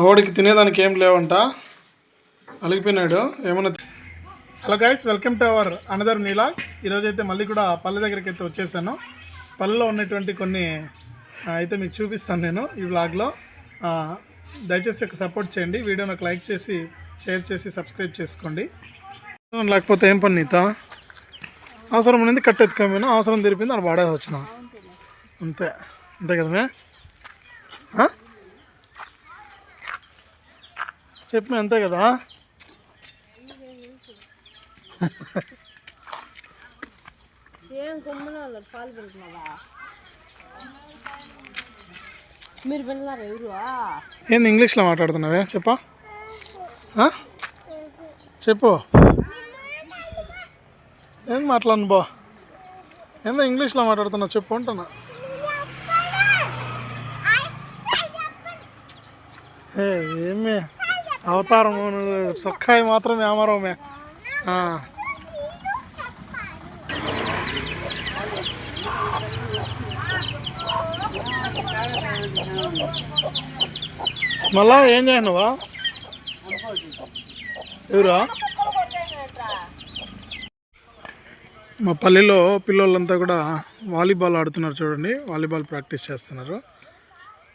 వాడికి తినేదానికి ఏం లేవంట. అలిగిపోయినాడు. ఏమన్నా hello guys welcome to our another Neela. ఈరోజు అయితే మళ్ళీ కూడా పల్లె దగ్గరికి అయితే వచ్చేసాను. పల్లెలో ఉన్నటువంటి కొన్ని అయితే మీకు చూపిస్తాను నేను ఈ వ్లాగ్లో. దయచేసి ఒక సపోర్ట్ చేయండి. వీడియోని ఒక లైక్ చేసి షేర్ చేసి సబ్స్క్రైబ్ చేసుకోండి. లేకపోతే ఏం పని నీత? అవసరం ఉన్నది కట్టెత్తుకోమైనా అవసరం తెరిపింది అక్కడ వాడేసి వచ్చిన. అంతే. అంతే కదా మే? ఆ చెప్పు అంతే కదా? ఏం కొమ్మల పాలు పెడుతున్నావా? మీరు వెళ్ళారా ఎవరు? ఏంది ఇంగ్లీష్లో మాట్లాడుతున్నావే? చెప్పా? చెప్పు. ఏం మాట్లాడను బా? ఏందో ఇంగ్లీష్లో మాట్లాడుతున్నావు చెప్పు అంటున్నా. ఏ ఏమే? అవతారం సొక్కాయి మాత్రం వ్యామారమే మళ్ళా ఏం చేయనువా ఎవరా? మా పల్లెలో పిల్లలంతా కూడా వాలీబాల్ ఆడుతున్నారు చూడండి. వాలీబాల్ ప్రాక్టీస్ చేస్తున్నారు.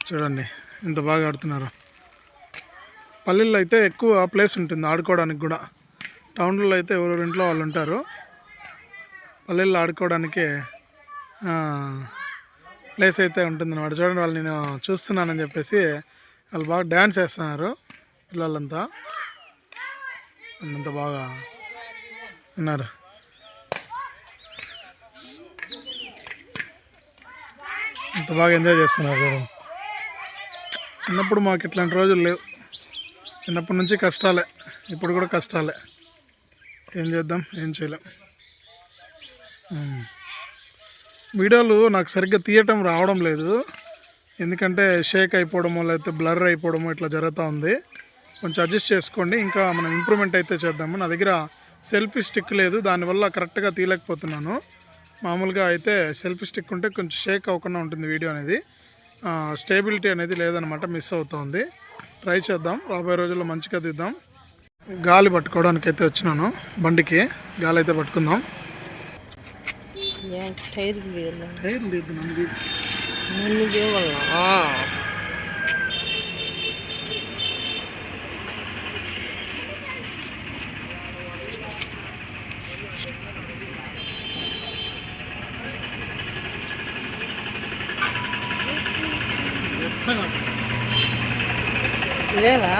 చూడండి ఎంత బాగా ఆడుతున్నారు. పల్లెల్లో అయితే ఎక్కువ ప్లేస్ ఉంటుంది ఆడుకోవడానికి కూడా. టౌన్లో అయితే ఎవరెవరి ఇంట్లో వాళ్ళు ఉంటారు. పల్లెల్లో ఆడుకోవడానికి ప్లేస్ అయితే ఉంటుందన్నమాట. చూడండి వాళ్ళు నేను చూస్తున్నానని చెప్పేసి వాళ్ళు బాగా డ్యాన్స్ వేస్తున్నారు పిల్లలంతా. అంత బాగా ఉన్నారు. అంత బాగా ఎంజాయ్ చేస్తున్నారు. చిన్నప్పుడు మాకు ఇట్లాంటి రోజులు లేవు. చిన్నప్పటి నుంచి కష్టాలే ఇప్పుడు కూడా కష్టాలే. ఏం చేద్దాం ఏం చేయలేం. వీడియోలు నాకు సరిగ్గా తీయటం రావడం లేదు. ఎందుకంటే షేక్ అయిపోవడమో లేకపోతే బ్లర్ అయిపోవడమో ఇట్లా జరుగుతూ ఉంది. కొంచెం అడ్జస్ట్ చేసుకోండి ఇంకా మనం ఇంప్రూవ్మెంట్ అయితే చేద్దాము. నా దగ్గర సెల్ఫీ స్టిక్ లేదు దానివల్ల కరెక్ట్గా తీయలేకపోతున్నాను. మామూలుగా అయితే సెల్ఫీ స్టిక్ ఉంటే కొంచెం షేక్ అవ్వకుండా ఉంటుంది వీడియో అనేది. స్టేబిలిటీ అనేది లేదనమాట మిస్ అవుతుంది. ట్రై చేద్దాం. రాబోయే రోజుల్లో మంచిగా తీద్దాం గాలి పట్టుకోవడానికి అయితే వచ్చినాను. బండికి గాలి అయితే పట్టుకుందాం. టైర్ లేదు నంది నన్ను దేవాలా లేదా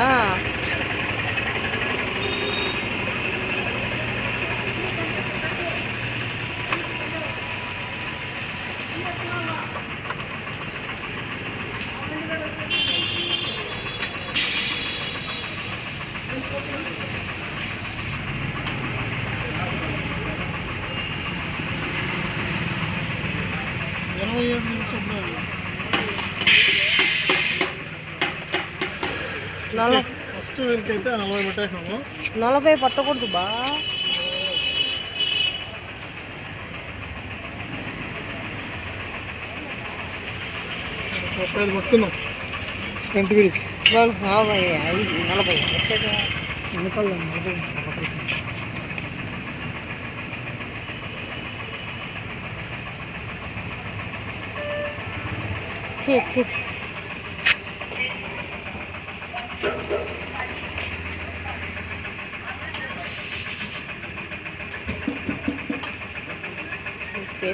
ఇరవై ఏడు నిమిషం నల వీళ్ళకి అయితే నలభై పెట్టేసాము నలభై పట్టకూడదు బా ముప్పై ఐదు పట్టుకుందాం ఫ్రంట్ వీల్కి నలభై ఐదు నలభై? వెనకాల ఛీ, ఛీ. ఓకే.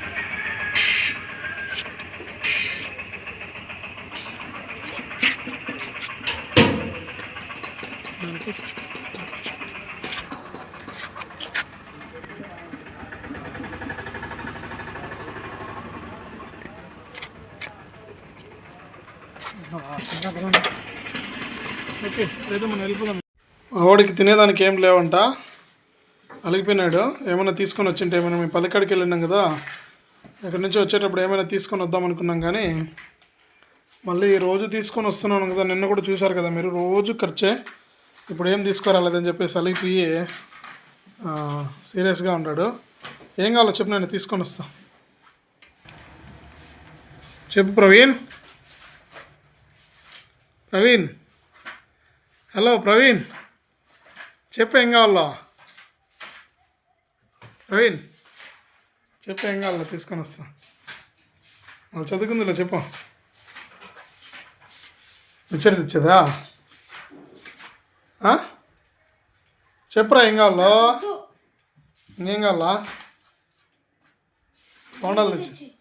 ఓకే వాడికి తినేదానికి ఏం లేవంట. అలిగిపోయినాడు. ఏమైనా తీసుకొని వచ్చింటే ఏమైనా మేము పల్లెకాడికి వెళ్ళినాం కదా. ఎక్కడి నుంచి వచ్చేటప్పుడు ఏమైనా తీసుకొని వద్దాం అనుకున్నాం కానీ మళ్ళీ రోజు తీసుకొని వస్తున్నాను కదా నిన్న కూడా చూశారు కదా మీరు రోజు ఖర్చే. ఇప్పుడు ఏం తీసుకురాలేదని చెప్పేసి అలిగిపోయి సీరియస్గా ఉన్నాడు. ఏం కావాలో చెప్పు నేను తీసుకొని వస్తాను చెప్పు ప్రవీణ్. ప్రవీణ్. హలో ప్రవీణ్. చెప్పు ఏం కావాలో. ప్రవీణ్. చెప్పు ఏం కావాలో తీసుకొని వస్తా. వాళ్ళు చదువుకుందిలే చెప్పు. ముచ్చట తెచ్చేదా? చెప్పురా ఏం కావాలో? ఇంకేం కావాలా? తోండాలు తెచ్చి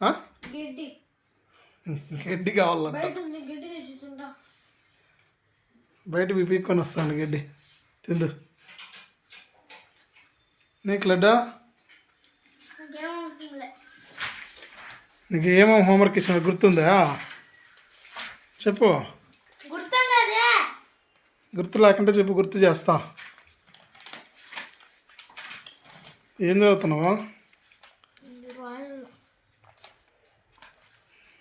గడ్డి. కావాలంట. బయట ఉంది గిడ్డి తెచ్చుతుంటా బయట పీక్కొని వస్తాను గడ్డి. తిందు. నీకు లడ్డా? నీకు ఏమో హోంవర్క్ ఇచ్చిన గుర్తుందా? చెప్పు. గుర్తు లేకుంటే చెప్పు గుర్తు చేస్తా. ఏం చదువుతున్నావా?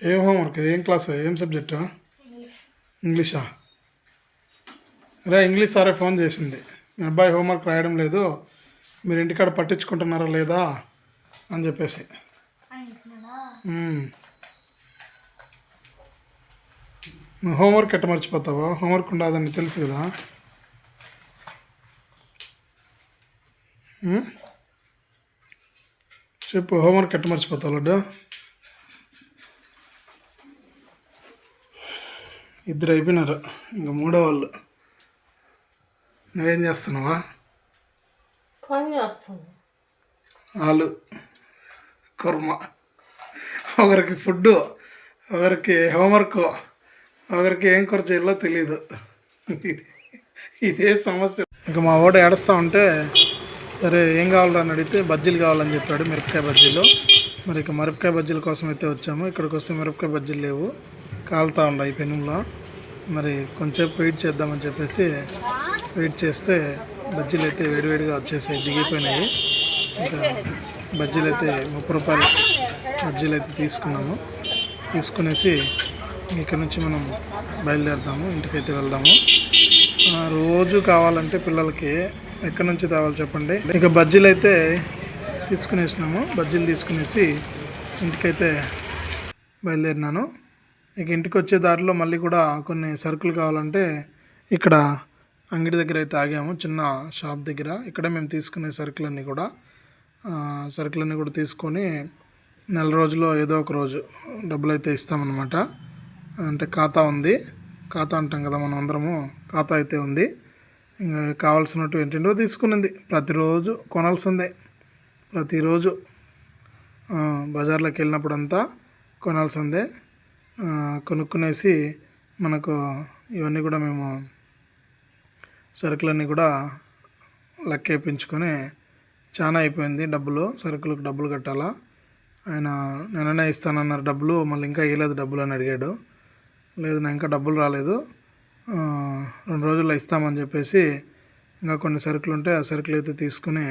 ఏం హోంవర్క్? ఏం క్లాస్? ఏం సబ్జెక్టు? ఇంగ్లీషా? రా ఇంగ్లీష్ సారే ఫోన్ చేసింది. మీ అబ్బాయి హోంవర్క్ రాయడం లేదు. మీరు ఇంటికాడ పట్టించుకుంటున్నారా లేదా? అని చెప్పేసి. హోంవర్క్ ఎట్ట మర్చిపోతావా? హోంవర్క్ ఉండదని తెలుసు కదా? చెప్పు హోంవర్క్ ఎట్ట మర్చిపోతావు లడ్డు? ఇద్దరు అయిపోయినారు. ఇంకా మూడో వాళ్ళు. నువ్వేం చేస్తున్నావా ఆలు కుర్మ. ఒకరికి ఫుడ్ ఒకరికి హోంవర్క్ ఒకరికి ఏం కూర చేయాలో తెలియదు ఇది సమస్య. ఇంకా మా వాడు ఏడుస్తూ ఉంటే సరే ఏం కావాలని అడిగితే బజ్జీలు కావాలని చెప్పాడు మిరపకాయ బజ్జీలు. మరి ఇక మిరపకాయ బజ్జీల కోసం అయితే వచ్చాము. ఇక్కడికి వస్తే మిరపకాయ బజ్జీలు లేవు. కాలుతా ఉన్నాయి పెనుములో. మరి కొంచెం వెయిట్ చేద్దామని చెప్పేసి వెయిట్ చేస్తే బజ్జీలు అయితే వేడివేడిగా వచ్చేసాయి దిగిపోయినాయి. ఇంకా బజ్జీలు అయితే ముప్పై రూపాయలు బజ్జీలు అయితే తీసుకున్నాము. తీసుకునేసి ఇక్కడ నుంచి మనం బయలుదేరుదాము ఇంటికైతే వెళ్దాము. రోజు కావాలంటే పిల్లలకి ఎక్కడి నుంచి తేవాలి చెప్పండి? ఇక బజ్జీలు అయితే తీసుకునేసినాము. బజ్జీలు తీసుకునేసి ఇంటికైతే బయలుదేరినాను. ఇక ఇంటికి వచ్చే దారిలో మళ్ళీ కూడా కొన్ని సరుకులు కావాలంటే ఇక్కడ అంగడి దగ్గర అయితే ఆగాము. చిన్న షాప్ దగ్గర. ఇక్కడే మేము తీసుకునే సరుకులన్నీ కూడా సరుకులన్నీ కూడా తీసుకొని నెల రోజులో ఏదో ఒక రోజు డబ్బులు అయితే ఇస్తామన్నమాట. అంటే ఖాతా ఉంది. ఖాతా అంటాం కదా మనం అందరము. ఖాతా అయితే ఉంది. ఇంకా కావాల్సినట్టు ఏంటంటో తీసుకునింది. ప్రతిరోజు కొనాల్సిందే. ప్రతిరోజు బజార్లోకి బజార్లోకి వెళ్ళినప్పుడంతా కొనాల్సిందే. కొనుక్కునేసి మనకు ఇవన్నీ కూడా మేము సరుకులన్నీ కూడా లెక్క వేయించుకొని చాలా అయిపోయింది డబ్బులు. సరుకులకు డబ్బులు కట్టాలా? ఆయన నిన్ననే ఇస్తానన్నారు డబ్బులు. మళ్ళీ ఇంకా ఇవ్వలేదు డబ్బులు అని అడిగాడు. లేదు నా ఇంకా డబ్బులు రాలేదు. రెండు రోజుల్లో ఇస్తామని చెప్పేసి ఇంకా కొన్ని సరుకులు ఉంటే ఆ సరుకులు అయితే తీసుకుని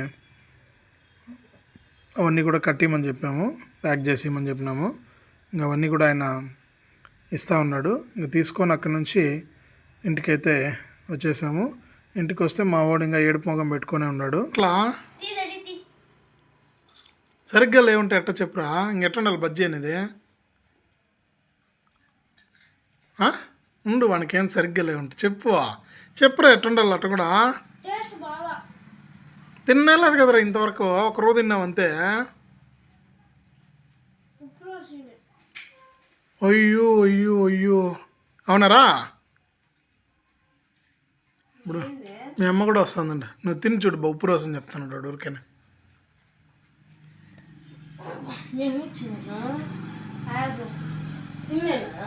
అవన్నీ కూడా కట్టిమని చెప్పాము. ప్యాక్ చేసి ఇమ్మని చెప్పినాము. ఇంకా అవన్నీ కూడా ఆయన ఇస్తా ఉన్నాడు. ఇంక తీసుకొని అక్కడి నుంచి ఇంటికైతే వచ్చేసాము. ఇంటికి వస్తే మా వాడు ఇంకా ఏడుపు మొగం పెట్టుకొని ఉన్నాడు. ఇట్లా సరిగ్గా లేవుంటే ఎట్ట చెప్పురా? ఇంకెట్ట ఉండాలి బజ్జీ అనేది? ఉండు వానికి ఏం సరిగ్గా లేవుంటే చెప్పు. చెప్పురా ఎట్ట ఉండాలి అట్ట కూడా? తినలేదు కదరా ఇంతవరకు? ఒక రోజు తిన్నావు అంతే? అయ్యో అయ్యో అయ్యో. అవునారా? ఇప్పుడు మీ అమ్మ కూడా వస్తుందండి. నువ్వు తిని చూడు బా, ఉప్పు రోజు చెప్తాను ఊరికేనే. నేను ఇచ్చిన కాదు తినేనా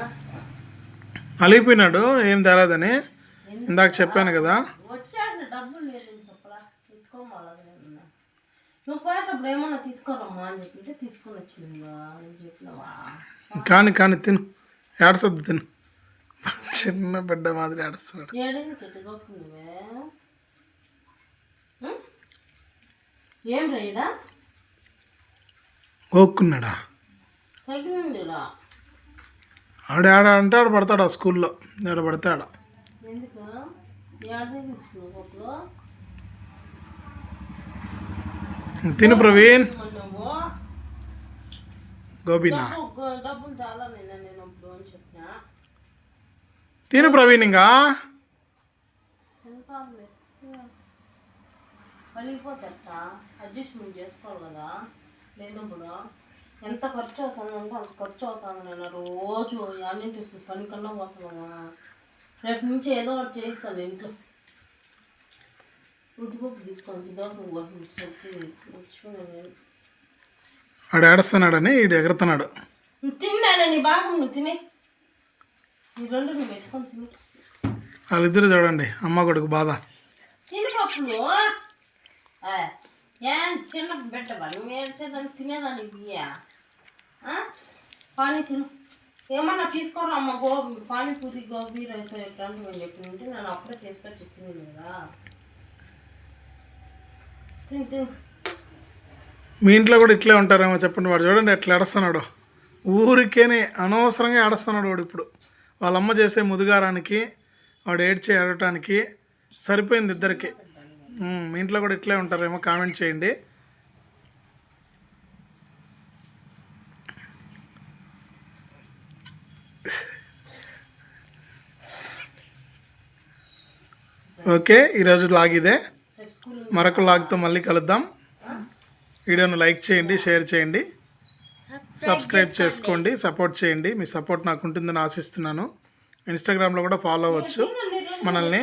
అలిగిపోయినాడు ఏం తేలేదని ఇందాక చెప్పాను కదా. వచ్చాక డబ్బులు లేదు చెప్పరా? ఎత్తుకోమాలి నువ్వు పోయేటప్పుడు ఏమన్నా తీసుకోరమ్మా అని చెప్పింటే తీసుకొని వచ్చిందా అని చెప్పినావా? కాని కాని తిను. ఏడసద్దు తిను. చిన్న బిడ్డ మాదిరి ఏడుస్తున్నాడు. ఏం గోక్కున్నాడా ఆడ ఆడ అంటే ఆడ పడతాడు ఆ స్కూల్లో? ఆడ పడతాడు ఎందుకు? ఏడ తిను ప్రవీణ్. నువ్వు? గోబీనా? డబ్బు డబ్బులు చాలా నేను నేను అప్పుడు అని చెప్పిన. తిను ప్రవీణ్ ఇంకా. అడ్జస్ట్మెంట్ చేసుకోవాలి కదా. లేనప్పుడు ఎంత ఖర్చు అవుతుందంటే అంత ఖర్చు అవుతుంది నేను రోజు అన్నింటి వస్తుంది. పని కన్నా పోతున్నావా రేపు నుంచి ఏదో ఒకటి చేయిస్తాను ఇంట్లో. ఉద్దిపప్పు తీసుకోండి. దోశ నేను ఆడు ఏడుస్తున్నాడని ఈడు ఎగురుతున్నాడు. తిన్నాను నీ భాగం నువ్వు తినే. ఈ రెండు నువ్వు పెట్టుకొని తిని. వాళ్ళిద్దరు చూడండి. అమ్మ కొడుకు బాధ. తిని ఏం చిన్న బిడ్డవా నువ్వు ఏడ్చేదాన్ని తినేదాన్ని బియ్యా పానీ తిను. ఏమన్నా తీసుకోరా అమ్మ గోబీ. పానీపూరి గోబీ రైస్ ఎట్లాంటివి అని చెప్పి ఉంటే నేను అప్పుడే తీసుకొచ్చి ఇచ్చింది కదా. తిను తిను. మీ ఇంట్లో కూడా ఇట్లే ఉంటారేమో చెప్పండి. వాడు చూడండి ఎట్లా అడుస్తున్నాడు ఊరికేనే అనవసరంగా ఏడుస్తున్నాడు వాడు ఇప్పుడు. వాళ్ళమ్మ చేసే ముదుగారానికి వాడు ఏడ్చి ఏడటానికి సరిపోయింది ఇద్దరికి. మీ ఇంట్లో కూడా ఇట్లే ఉంటారేమో కామెంట్ చేయండి. ఓకే ఈరోజు లాగ్ ఇదే. మరొక లాగ్తో మళ్ళీ కలుద్దాం. వీడియోను లైక్ చేయండి షేర్ చేయండి. సబ్స్క్రైబ్ చేసుకోండి సపోర్ట్ చేయండి. మీ సపోర్ట్ నాకు ఉంటుందని ఆశిస్తున్నాను. ఇన్స్టాగ్రామ్లో కూడా ఫాలో అవ్వచ్చు. మనల్ని